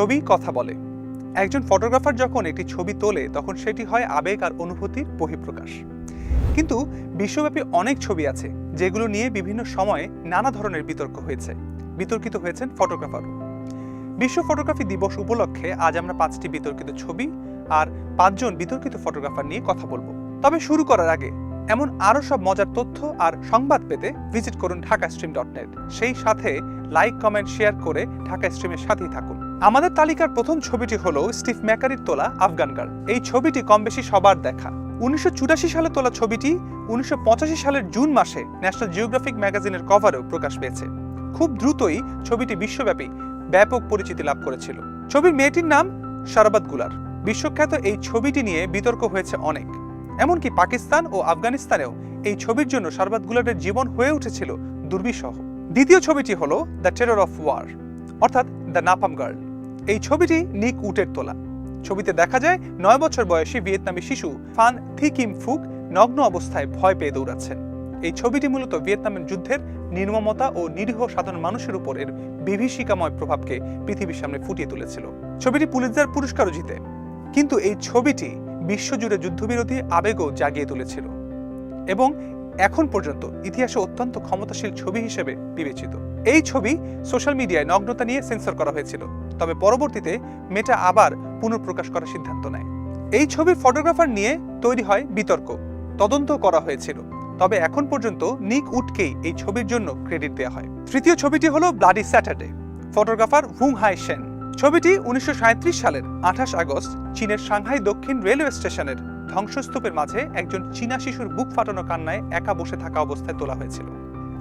ছবি কথা বলে। একজন ফটোগ্রাফার যখন একটি ছবি তোলে, তখন সেটি হয় আবেগ আর অনুভূতির বহিঃপ্রকাশ। কিন্তু বিশ্বব্যাপী অনেক ছবি আছে, যেগুলো নিয়ে বিভিন্ন সময়ে নানা ধরনের বিতর্ক হয়েছে। বিতর্কিত হয়েছেন ফটোগ্রাফারও বিশ্ব ফটোগ্রাফি দিবস উপলক্ষে আজ আমরা পাঁচটি বিতর্কিত ছবি আর পাঁচজন বিতর্কিত ফটোগ্রাফার নিয়ে কথা বলব। তবে শুরু করার আগে, এমন আরও সব মজার তথ্য আর সংবাদ পেতে ভিজিট করুন ঢাকা স্ট্রিম ডট নেট। সেই সাথে লাইক কমেন্ট শেয়ার করে ঢাকা স্ট্রিমের সাথেই থাকুন। আমাদের তালিকার প্রথম ছবিটি হলো স্টিভ ম্যাকারির তোলা আফগান গার্ল এই ছবিটি কম বেশি সবার দেখা। উনিশশো চুরাশি সালে তোলা ছবিটি উনিশশো পঁচাশি সালের জুন মাসে ন্যাশনাল জিওগ্রাফিক ম্যাগাজিনের কভারেও প্রকাশ পেয়েছে। খুব দ্রুতই ছবিটি বিশ্বব্যাপী ব্যাপক পরিচিতি লাভ করেছিল। ছবির মেয়েটির নাম শারবাতগুলার। বিশ্বখ্যাত এই ছবিটি নিয়ে বিতর্ক হয়েছে অনেক। এমনকি পাকিস্তান ও আফগানিস্তানেও এই ছবির জন্য শারবাত গুলারের জীবন হয়ে উঠেছিল দুর্বিষহ। দ্বিতীয় ছবিটি হলো দ্য টেরর অফ ওয়ার, অর্থাৎ দ্য নাপাম গার্ল। এই ছবিটি নিক উটের তোলা। ছবিতে দেখা যায় নয় বছর বয়সী ভিয়েতনামী শিশু ফান থি কিম ফুক নগ্ন অবস্থায় ভয় পেয়ে দৌড়াচ্ছেন। এই ছবিটি মূলত ভিয়েতনামের যুদ্ধের নির্মমতা ও নিরীহ সাধারণ মানুষের উপর এর বিভীষিকাময় প্রভাবকে পৃথিবীর সামনে ফুটিয়ে তুলেছিল। ছবিটি পুলিৎজার পুরস্কারও জিতে। কিন্তু এই ছবিটি বিশ্বজুড়ে যুদ্ধবিরোধী আবেগও জাগিয়ে তুলেছিল। এবং এখন পর্যন্ত ইতিহাসে অত্যন্ত ক্ষমতাশীল ছবি হিসেবে বিবেচিত। এই ছবি সোশ্যাল মিডিয়ায় নগ্নতা নিয়ে সেন্সর করা হয়েছিল, তবে পরবর্তীতে মেটা আবার পুনঃপ্রকাশ করার সিদ্ধান্ত নেয়। এই ছবির ফটোগ্রাফার নিয়ে তৈরি হয় বিতর্ক, তদন্ত করা হয়েছিল, তবে এখন পর্যন্ত নিক উটকেই এই ছবির জন্য ক্রেডিট দেওয়া হয়। তৃতীয় ছবিটি হলো bloody Saturday photographer Hung Hai Sen. ছবিটি উনিশশো সাঁইত্রিশ সালের আঠাশ আগস্ট, চীনের সাংহাই দক্ষিণ রেলওয়ে স্টেশনের ধ্বংসস্তূপের মাঝে একজন চীনা শিশুর বুক ফাটানো কান্নায় একা বসে থাকা অবস্থায় তোলা হয়েছিল।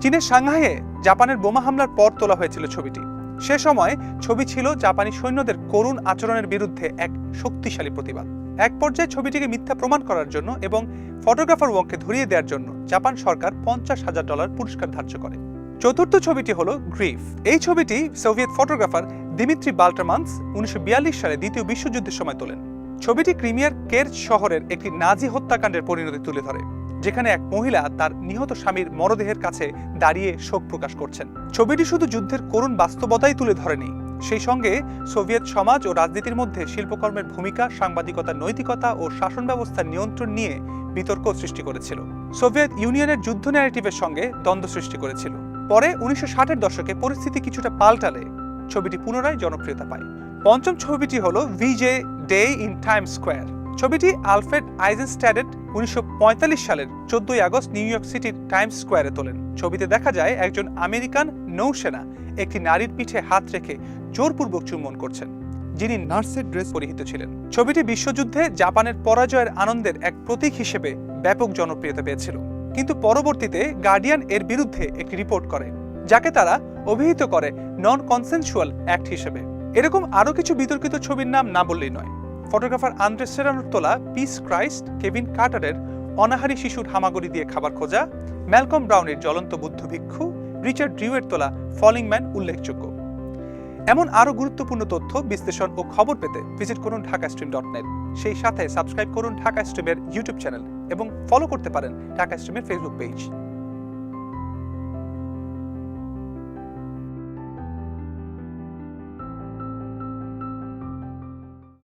চীনের সাংহাইয়ে জাপানের বোমা হামলার পর তোলা হয়েছিল ছবিটি। সে সময় ছবি ছিল জাপানি সৈন্যদের করুণ আচরণের বিরুদ্ধে এক শক্তিশালী প্রতিবাদ। এক পর্যায়ে ছবিটিকে মিথ্যা প্রমাণ করার জন্য এবং ফটোগ্রাফার ওয়ংকে ধরিয়ে দেওয়ার জন্য জাপান সরকার পঞ্চাশ হাজার ডলার পুরস্কার ধার্য করে। চতুর্থ ছবিটি হলো গ্রিফ। এই ছবিটি সোভিয়েত ফটোগ্রাফার দিমিত্রি বাল্টারমান্স উনিশশো সালে দ্বিতীয় বিশ্বযুদ্ধের সময় তোলেন। ছবিটি ক্রিমিয়ার কের্চ শহরের একটি নাজি হত্যাকাণ্ডের পরিণতি তুলে ধরে, যেখানে এক মহিলা তার নিহত স্বামীর মরদেহের কাছে দাঁড়িয়ে শোক প্রকাশ করছেন। ছবিটি শুধু যুদ্ধের করুণ বাস্তবতাই তুলে ধরেনি, সেই সঙ্গে সোভিয়েত সমাজ ও রাজনীতির মধ্যে শিল্পকর্মের ভূমিকা সাংবাদিকতার নৈতিকতা ও শাসন ব্যবস্থার নিয়ন্ত্রণ নিয়ে বিতর্ক সৃষ্টি করেছিল। সোভিয়েত ইউনিয়নের যুদ্ধ ন্যারেটিভের সঙ্গে দ্বন্দ্ব সৃষ্টি করেছিল। পরে উনিশশো ষাটের দশকে পরিস্থিতি কিছুটা পাল্টালে ছবিটি পুনরায় জনপ্রিয়তা পায়। পঞ্চম ছবিটি হল V J Day in Time Square ছবিটি আলফ্রেড আইজেনস্ট্যাডেট উনিশশো সালের চোদ্দই আগস্ট নিউ ইয়র্ক সিটির টাইমস স্কোয়ারে তোলেন। ছবিতে দেখা যায় একজন আমেরিকান নৌসেনা একটি নারীর পিঠে হাত রেখে জোরপূর্বক চুম্বন করছেন, যিনি নার্সের ড্রেস পরিহিত ছিলেন। ছবিটি বিশ্বযুদ্ধে জাপানের পরাজয়ের আনন্দের এক প্রতীক হিসেবে ব্যাপক জনপ্রিয়তা পেয়েছিল। কিন্তু পরবর্তীতে গার্ডিয়ান এর বিরুদ্ধে একটি রিপোর্ট করে, যাকে তারা অভিহিত করে নন কনসেনসুয়াল অ্যাক্ট হিসেবে। এরকম আরও কিছু বিতর্কিত ছবির নাম না বললেই নয়। ফটোগ্রাফার আন্দ্রে সেরানোর তোলা পিস ক্রাইস্ট, কেভিন কার্টারের অনাহারী শিশুর হামাগুড়ি দিয়ে খাবার খোঁজা, ম্যালকম ব্রাউনের জ্বলন্ত বুদ্ধ ভিক্ষু, রিচার্ড ড্রিউয়ের তোলা ফলিং ম্যান উল্লেখযোগ্য। এমন আরও গুরুত্বপূর্ণ তথ্য, বিশ্লেষণ ও খবর পেতে ভিজিট করুন ঢাকা স্ট্রিম ডট নেট সেই সাথে সাবস্ক্রাইব করুন ঢাকা স্ট্রিমের ইউটিউব চ্যানেল এবং ফলো করতে পারেন ঢাকা স্ট্রিমের ফেসবুক পেজ।